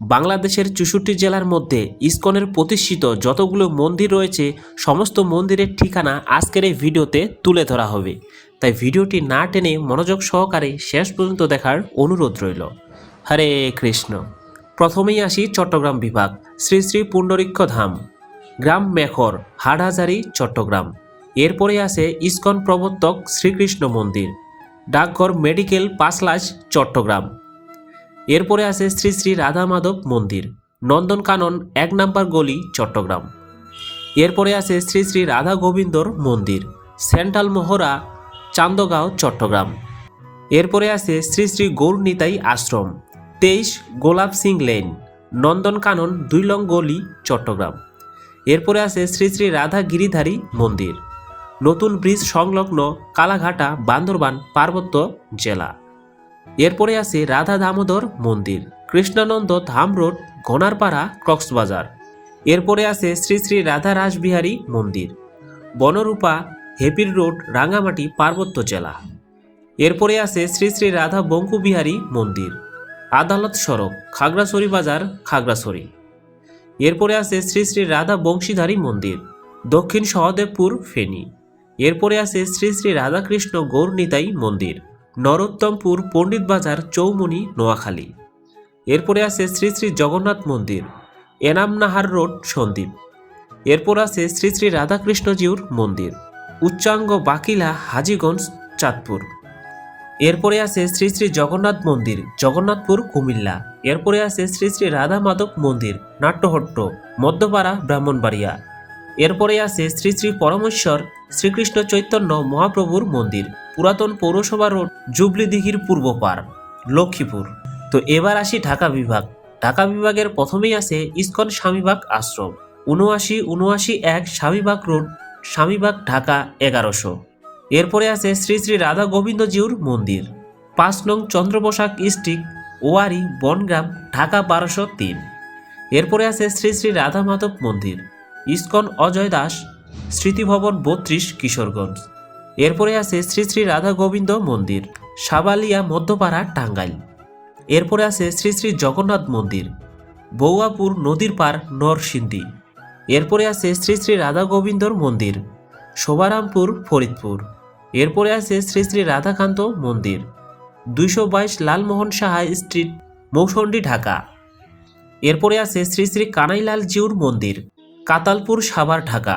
বাংলাদেশের চৌষট্টি জেলার মধ্যে ইসকনের প্রতিষ্ঠিত যতগুলো মন্দির রয়েছে, সমস্ত মন্দিরের ঠিকানা আজকের এই ভিডিওতে তুলে ধরা হবে। তাই ভিডিওটি না টেনে মনোযোগ সহকারে শেষ পর্যন্ত দেখার অনুরোধ রইল। হরে কৃষ্ণ। প্রথমেই আসি চট্টগ্রাম বিভাগ, শ্রী শ্রী পুণ্ডরীক্ষ ধাম, গ্রাম মেখর, হাটহাজারি, চট্টগ্রাম। এরপরে আছে ইসকন প্রবর্তক শ্রীকৃষ্ণ মন্দির, ডাকঘর মেডিকেল পাঁচলাস চট্টগ্রাম। এরপরে আছে শ্রী শ্রী রাধা মাধব মন্দির, নন্দনকানন এক নাম্বার গলি, চট্টগ্রাম। এরপরে আছে শ্রী শ্রী রাধা গোবিন্দর মন্দির, সেন্ট্রাল মোহরা চান্দগাঁও, চট্টগ্রাম। এরপরে আছে শ্রী শ্রী গৌরনিতাই আশ্রম, তেইশ গোলাপ সিং লেন, নন্দনকানন দুই লং গলি, চট্টগ্রাম। এরপরে আছে শ্রী শ্রী রাধা গিরিধারী মন্দির, নতুন ব্রিজ সংলগ্ন কালাঘাটা বান্দরবান পার্বত্য জেলা। এরপরে আছে রাধা দামোদর মন্দির, কৃষ্ণানন্দ ধাম রোড ঘনারপাড়া কক্সবাজার। এরপরে আছে শ্রী শ্রী রাধা রাসবিহারী মন্দির, বনরূপা হেপির রোড রাঙ্গামাটি পার্বত্য জেলা। এরপরে আছে শ্রী শ্রী রাধা বঙ্কুবিহারী মন্দির, আদালত সড়ক, খাগড়াছড়ি বাজার, খাগড়াছড়ি। এরপরে আছে শ্রী শ্রী রাধা বংশীধারী মন্দির, দক্ষিণ সহদেবপুর ফেনী। এরপরে আছে শ্রী শ্রী রাধাকৃষ্ণ গৌরনিতাই মন্দির। নরোত্তমপুর পণ্ডিত বাজার চৌমনি, নোয়াখালী। এরপরে আছে শ্রী শ্রী জগন্নাথ মন্দির, এনামনাহার রোড, সন্দ্বীপ। এরপর আছে শ্রী শ্রী রাধাকৃষ্ণজিউর মন্দির, উচ্চাঙ্গ বাকিলা হাজিগঞ্জ, চাঁদপুর। এরপরে আছে শ্রী শ্রী জগন্নাথ মন্দির, জগন্নাথপুর, কুমিল্লা। এরপরে আছে শ্রী শ্রী রাধা মাধব মন্দির, নাট্যহট্ট, মধ্যপাড়া, ব্রাহ্মণবাড়িয়া। এরপরে আছে শ্রী শ্রী পরমেশ্বর, শ্রীকৃষ্ণ চৈতন্য মহাপ্রভুর মন্দির। পুরাতন পৌরসভা রোড জুবলি দিঘির পূর্ব পার, লক্ষ্মীপুর। তো এবার আসি ঢাকা বিভাগ। ঢাকা বিভাগের প্রথমেই আছে ইস্কন স্বামীবাগ আশ্রম। উনআশি উনআশি এক স্বামীবাগ রোড, স্বামীবাগ ঢাকা এগারোশো। এরপরে আছে শ্রী শ্রী রাধা গোবিন্দজিউর মন্দির। পাঁচ নং চন্দ্রপ্রসাদ স্ট্রিক ওয়ারি, বনগ্রাম, ঢাকা বারোশো তিন। এরপরে আছে শ্রী শ্রী রাধা মাধব মন্দির, ইস্কন অজয় দাস, স্মৃতিভবন বত্রিশ, কিশোরগঞ্জ। এরপরে আছে শ্রী শ্রী রাধা গোবিন্দ মন্দির, সাবালিয়া মধ্যপাড়া টাঙ্গাইল। এরপরে আছে শ্রী শ্রী জগন্নাথ মন্দির, বৌয়াপুর নদীর পার নরসিংদী। এরপরে আছে শ্রী শ্রী রাধা গোবিন্দর মন্দির, শোভারামপুর ফরিদপুর। এরপরে আছে শ্রী শ্রী রাধাকান্ত মন্দির, দুইশো বাইশ লালমোহন সাহা স্ট্রিট, মৌসন্ডি, ঢাকা। এরপরে আছে শ্রী শ্রী কানাইলাল জিউর মন্দির, কাতালপুর সাভার, ঢাকা।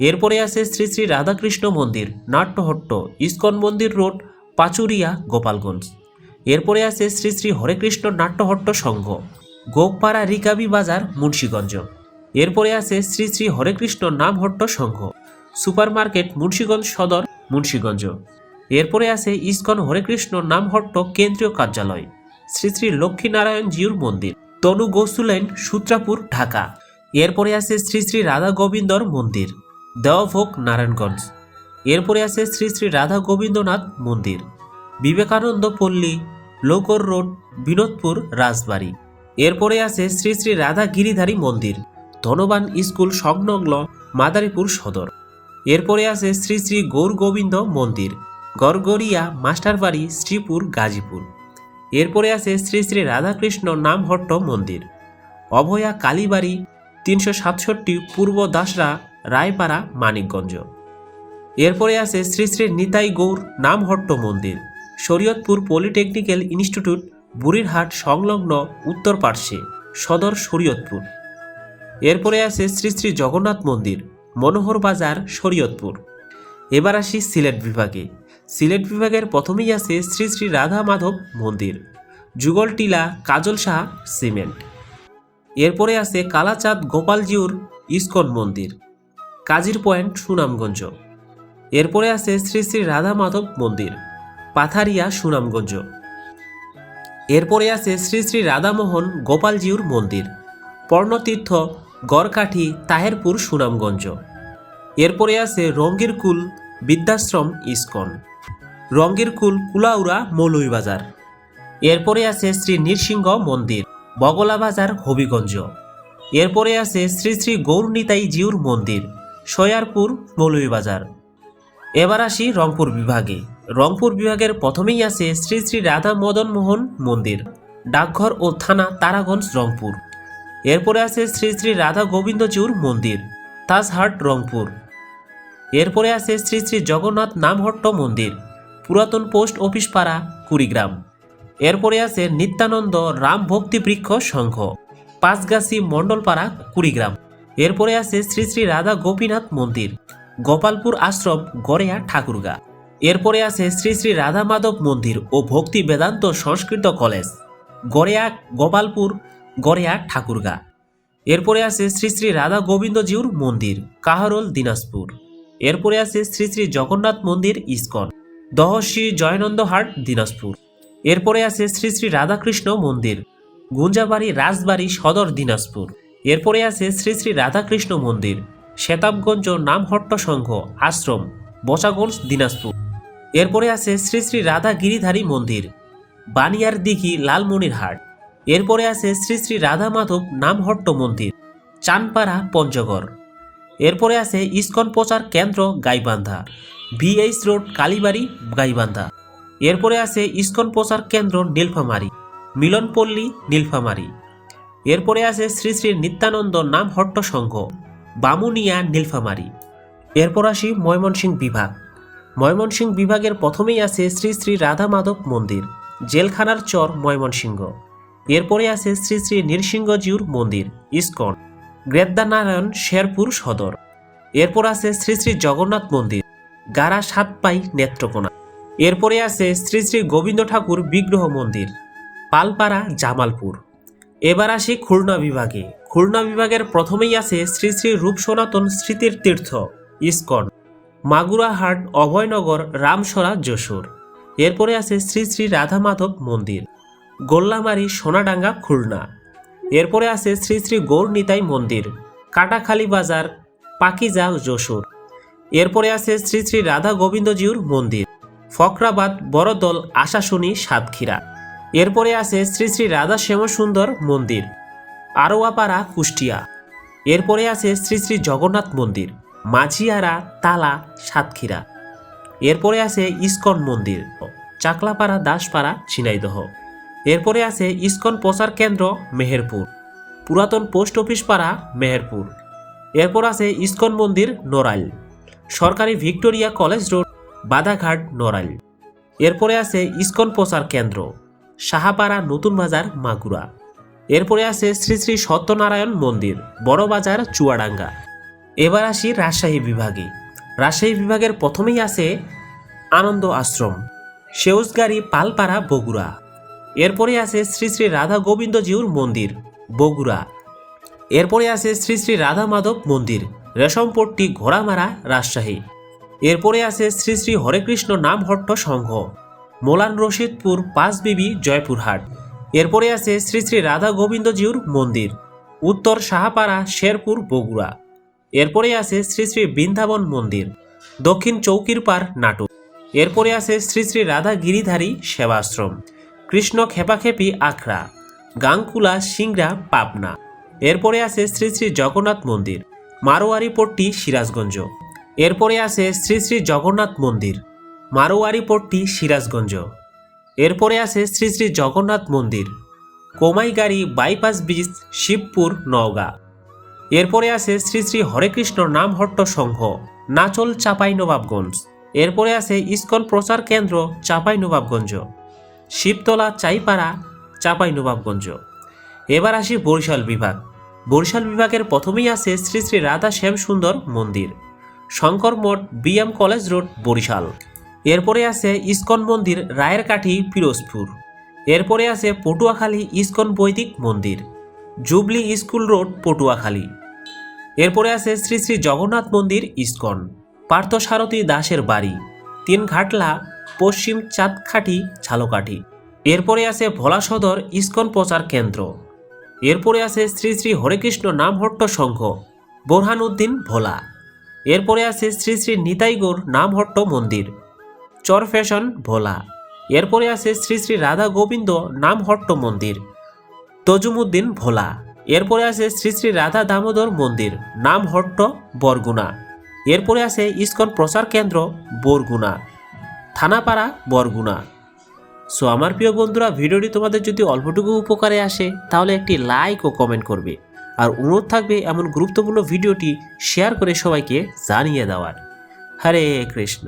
এরপরে আছে শ্রী শ্রী রাধাকৃষ্ণ মন্দির, নাট্যহট্ট, ইস্কন মন্দির রোড, পাচুরিয়া, গোপালগঞ্জ। এরপরে আছে শ্রী শ্রী হরেকৃষ্ণ নাট্যহট্ট সংঘ গোপাড়া রিকাবি বাজার, মুন্সীগঞ্জ। এরপরে আছে শ্রী শ্রী হরেকৃষ্ণ নামহট্ট সংঘ, সুপারমার্কেট, মুন্সীগঞ্জ সদর, মুন্সীগঞ্জ। এরপরে আছে ইস্কন হরেকৃষ্ণ নামহট্ট কেন্দ্রীয় কার্যালয়, শ্রী শ্রী লক্ষ্মীনারায়ণ জিউর মন্দির, তনু গোসুলেন, সূত্রাপুর, ঢাকা। এরপরে আছে শ্রী শ্রী রাধা গোবিন্দর মন্দির দেওভোগ নারায়ণগঞ্জ। এরপরে আছে শ্রী শ্রী রাধা গোবিন্দনাথ মন্দির, বিবেকানন্দ পল্লী, লোকর রোড, বিনোদপুর, রাজবাড়ি। এরপরে আছে শ্রী শ্রী রাধা গিরিধারী মন্দির, ধনবান স্কুল সংলগ্ন মাদারীপুর সদর। এরপরে আছে শ্রী শ্রী গৌর গোবিন্দ মন্দির গড়গড়িয়া মাস্টারবাড়ি, শ্রীপুর, গাজীপুর। এরপরে আছে শ্রী শ্রী রাধাকৃষ্ণ নামহট্ট মন্দির, অভয়া কালীবাড়ি, তিনশো সাতষট্টি পূর্ব দাসরা রায়পাড়া, মানিকগঞ্জ। এরপরে আছে শ্রী শ্রী নিতাই গৌর নামহট্ট মন্দির, শরীয়তপুর পলিটেকনিক্যাল ইনস্টিটিউট, বুড়িরহাট সংলগ্ন উত্তর পার্শ্বে, সদর শরীয়তপুর। এরপরে আছে শ্রী শ্রী জগন্নাথ মন্দির, মনোহর বাজার, শরীয়তপুর। এবার আসি সিলেট বিভাগে। সিলেট বিভাগের প্রথমেই আছে শ্রী শ্রী রাধা মাধব মন্দির, যুগলটিলা, কাজল শাহ সিমেন্ট। এরপরে আছে কালাচাঁদ গোপালজিউর ইস্কন মন্দির কাজির পয়েন্ট সুনামগঞ্জ। এরপরে আছে শ্রী শ্রী রাধা মাধব মন্দির, পাথারিয়া সুনামগঞ্জ। এরপরে আছে শ্রী শ্রী রাধামোহন গোপালজিউর মন্দির, পর্ণতীর্থ গড়কাঠি তাহেরপুর সুনামগঞ্জ। এরপরে আছে রঙ্গিরকুল বৃদ্ধাশ্রম ইস্কন, রঙ্গিরকুল কুলাউড়া মৌলভীবাজার। এরপরে আছে শ্রী নৃসিংহ মন্দির, বগলাবাজার হবিগঞ্জ। এরপরে আছে শ্রী শ্রী গৌরনিতাই জিউর মন্দির সয়ারপুর মৌলভীবাজার। এবার আসি রংপুর বিভাগে। রংপুর বিভাগের প্রথমেই আছে শ্রী শ্রী রাধা মদন মোহন মন্দির, ডাকঘর ও থানা তারাগঞ্জ, রংপুর। এরপরে আছে শ্রী শ্রী রাধা গোবিন্দচুর মন্দির, তাজহাট, রংপুর। এরপরে আছে শ্রী শ্রী জগন্নাথ নামহট্ট মন্দির, পুরাতন পোস্ট অফিস পাড়া, কুড়িগ্রাম। এরপরে আছে নিত্যানন্দ রাম ভক্তি বৃক্ষ সংঘ, পাঁচগাছি মণ্ডলপাড়া কুড়িগ্রাম। এরপরে আছে শ্রী শ্রী রাধা গোপীনাথ মন্দির, গোপালপুর আশ্রম, গড়েয়া ঠাকুরগা। এরপরে আছে শ্রী শ্রী রাধা মাধব মন্দির ও ভক্তি বেদান্ত সংস্কৃত কলেজ, গড়েয়া, গোপালপুর, গড়েয়া ঠাকুরগা। এরপরে আছে শ্রী শ্রী রাধা গোবিন্দজিউর মন্দির, কাহারোল, দিনাজপুর। এরপরে আছে শ্রী শ্রী জগন্নাথ মন্দির, ইস্কন। দহশ্রী জয়নন্দহাট, দিনাজপুর। এরপরে আছে শ্রী শ্রী রাধাকৃষ্ণ মন্দির, গুঞ্জাবাড়ি, রাজবাড়ি, সদর, দিনাজপুর। এরপরে আছে শ্রী শ্রী রাধাকৃষ্ণ মন্দির, শ্বেতাবগঞ্জ নামহট্ট সংঘ, আশ্রম, বচাগঞ্জ, দিনাজপুর। এরপরে আছে শ্রী শ্রী রাধা গিরিধারী মন্দির, বানিয়ার দিঘি, লালমনিরহাট। এরপরে আছে শ্রী শ্রী রাধা মাধব নামহট্ট মন্দির, চানপাড়া, পঞ্চগড়। এরপরে আছে ইস্কন প্রচার কেন্দ্র, Gaibandha. VH road, Kalibari, Gaibandha. এরপরে আছে ইস্কন প্রচার কেন্দ্র, নীলফামারী। মিলনপল্লী, নীলফামারী। এরপরে আছে শ্রী শ্রী নিত্যানন্দ নাম হট্ট সংঘ, বামুনিয়া নীলফামারী। এরপর আসি ময়মনসিংহ বিভাগ। ময়মনসিংহ বিভাগের প্রথমেই আছে শ্রী শ্রী রাধা মাধব মন্দির, জেলখানার চর ময়মনসিংহ। এরপরে আছে শ্রী শ্রী নৃসিংহজিউর মন্দির, ইস্কন, গ্রেদ্দানারায়ণ শেরপুর সদর। এরপর আছে শ্রী শ্রী জগন্নাথ মন্দির গাড়া সাতপাই নেত্রকোনা। এরপরে আছে শ্রী শ্রী গোবিন্দ ঠাকুর বিগ্রহ মন্দির, পালপাড়া জামালপুর। এবার আসি খুলনা বিভাগে। খুলনা বিভাগের প্রথমেই আছে শ্রী শ্রী রূপ সনাতন স্মৃতির তীর্থ, ইস্কন। মাগুরাহাট অভয়নগর, রামসরা, যশোর। এরপরে আছে শ্রী শ্রী রাধা মাধব মন্দির, গোল্লামারি, সোনাডাঙ্গা, খুলনা। এরপরে আছে শ্রী শ্রী গৌর নিতাই মন্দির, কাটাখালী বাজার, পাকিজা, যশোর। এরপরে আছে শ্রী শ্রী রাধা গোবিন্দজিউর মন্দির ফকরাবাদ বড়দল, আশাশুনি, সাতক্ষীরা। এরপরে আছে শ্রী শ্রী রাধা শ্যামসুন্দর মন্দির, আরোয়াপাড়া, কুষ্টিয়া। এরপরে আছে শ্রী শ্রী জগন্নাথ মন্দির, মাঝিয়ারা, তালা, সাতক্ষীরা। এরপরে আছে ইস্কন মন্দির, চাকলাপাড়া, দাসপাড়া, ঝিনাইদহ। এরপরে আছে ইস্কন প্রচার কেন্দ্র, মেহেরপুর। পুরাতন পোস্ট অফিস পাড়া, মেহেরপুর। এরপর আছে ইস্কন মন্দির, নড়াইল। সরকারি Victoria college road, Badaghat, Narail. এরপরে আছে ইস্কন প্রচার কেন্দ্র। সাহাপাড়া নতুন বাজার মাগুরা। এরপরে আছে শ্রী শ্রী সত্যনারায়ণ মন্দির, বড় বাজার চুয়াডাঙ্গা। এবার আসি রাজশাহী বিভাগে। রাজশাহী বিভাগের প্রথমেই আছে আনন্দ আশ্রম, সেউজগাড়ি পালপাড়া বগুড়া। এরপরে আছে শ্রী শ্রী রাধা গোবিন্দজিউর মন্দির, বগুড়া। এরপরে আছে শ্রী শ্রী রাধা মাধব মন্দির, রেশমপট্টি ঘোড়ামারা রাজশাহী। এরপরে আছে শ্রী শ্রী হরেকৃষ্ণ নামহট্ট সংঘ। মোলান রশিদপুর পাঁচবিবি জয়পুরহাট। এরপরে আছে শ্রী শ্রী রাধা গোবিন্দজিউর মন্দির, উত্তর সাহাপাড়া শেরপুর বগুড়া। এরপরে আছে শ্রী শ্রী বৃন্দাবন মন্দির, দক্ষিণ চৌকির পার নাটক। এরপরে আছে শ্রী শ্রী রাধা গিরিধারী সেবাশ্রম, কৃষ্ণ খেপাখেপি আখড়া গাংকুলা সিংড়া পাবনা। এরপরে আছে শ্রী শ্রী জগন্নাথ মন্দির মারোয়ারিপট্টি সিরাজগঞ্জ। এরপরে আছে শ্রী শ্রী জগন্নাথ মন্দির মারোয়ারিপট্টি সিরাজগঞ্জ। এরপরে আছে শ্রী শ্রী জগন্নাথ মন্দির কোমাইগাড়ি বাইপাস ব্রিজ, শিবপুর, নওগাঁ। এরপরে আছে শ্রী শ্রী হরেকৃষ্ণ নামহট্ট সংঘ, নাচল চাপাই নবাবগঞ্জ। এরপরে আছে ইস্কন প্রচার কেন্দ্র, চাপাই নবাবগঞ্জ। শিবতলা চাইপাড়া, চাপাই নবাবগঞ্জ। এবার আসি বরিশাল বিভাগ। বরিশাল বিভাগের প্রথমেই আছে শ্রী শ্রী রাধা শ্যাম সুন্দর মন্দির, Shankar Math, BM college road, Barishal. এরপরে আছে ইস্কন মন্দির রায়ের কাঠি পিরোজপুর। এরপরে আছে পটুয়াখালী ইস্কন বৈদিক মন্দির, জুবলি স্কুল রোড, পটুয়াখালী। এরপরে আছে শ্রী শ্রী জগন্নাথ মন্দির, ইস্কন। পার্থসারথী দাসের বাড়ি তিন ঘাটলা পশ্চিম চাঁদখাটি, ঝালকাঠি। এরপরে আছে ভোলা সদর ইস্কন প্রচার কেন্দ্র। এরপরে আছে শ্রী শ্রী হরেকৃষ্ণ নামহট্ট সংঘ বোরহানউদ্দিন ভোলা। এরপরে আছে শ্রী শ্রী নিতাইগৌর নামহট্ট মন্দির। চর ফ্যাশন ভোলা। এরপরে আছে শ্রী শ্রী রাধা গোবিন্দ নামহট্ট মন্দির, তজুমুদ্দিন ভোলা। এরপরে আছে শ্রী শ্রী রাধা দামোদর মন্দির নামহট্ট বরগুনা। এরপরে আছে ইস্কন প্রচার কেন্দ্র বরগুনা, থানাপাড়া বরগুনা। সো আমার প্রিয় বন্ধুরা, ভিডিওটি তোমাদের যদি অল্পটুকু উপকারে আসে, তাহলে একটি লাইক ও কমেন্ট করবে। আর অনুরোধ থাকবে এমন গুরুত্বপূর্ণ ভিডিওটি শেয়ার করে সবাইকে জানিয়ে দেওয়ার। হরে কৃষ্ণ।